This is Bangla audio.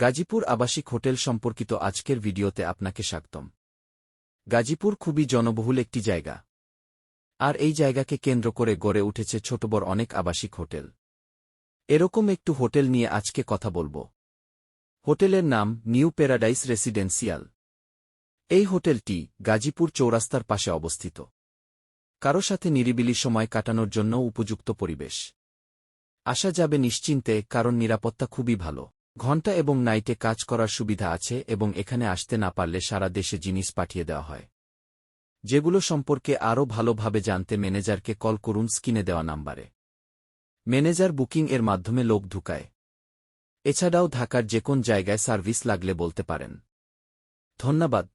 গাজীপুর আবাসিক হোটেল সম্পর্কিত আজকের ভিডিওতে আপনাকে স্বাগতম। গাজীপুর খুবই জনবহুল একটি জায়গা। আর এই জায়গাকে কেন্দ্র করে গড়ে উঠেছে ছোটবড় অনেক আবাসিক হোটেল। এরকম একটু হোটেল নিয়ে আজকে কথা বলব। হোটেলের নাম নিউ প্যারাডাইস রেসিডেন্সিয়াল। এই হোটেলটি গাজীপুর চৌরাস্তার পাশে অবস্থিত। কারও সাথে নিরিবিলি সময় কাটানোর জন্য উপযুক্ত পরিবেশ। আসা যাবে নিশ্চিন্তে, কারণ নিরাপত্তা খুবই ভালো। ঘণ্টা এবং নাইটে কাজ করার সুবিধা আছে এবং এখানে আসতে না পারলে সারা দেশে জিনিস পাঠিয়ে দেওয়া হয়। যেগুলো সম্পর্কে আরও ভালোভাবে জানতে ম্যানেজারকে কল করুন স্কিনে দেওয়া নাম্বারে। ম্যানেজার বুকিং এর মাধ্যমে লোক ঢুকায়। এছাড়াও ঢাকার যে কোন জায়গায় সার্ভিস লাগলে বলতে পারেন। ধন্যবাদ।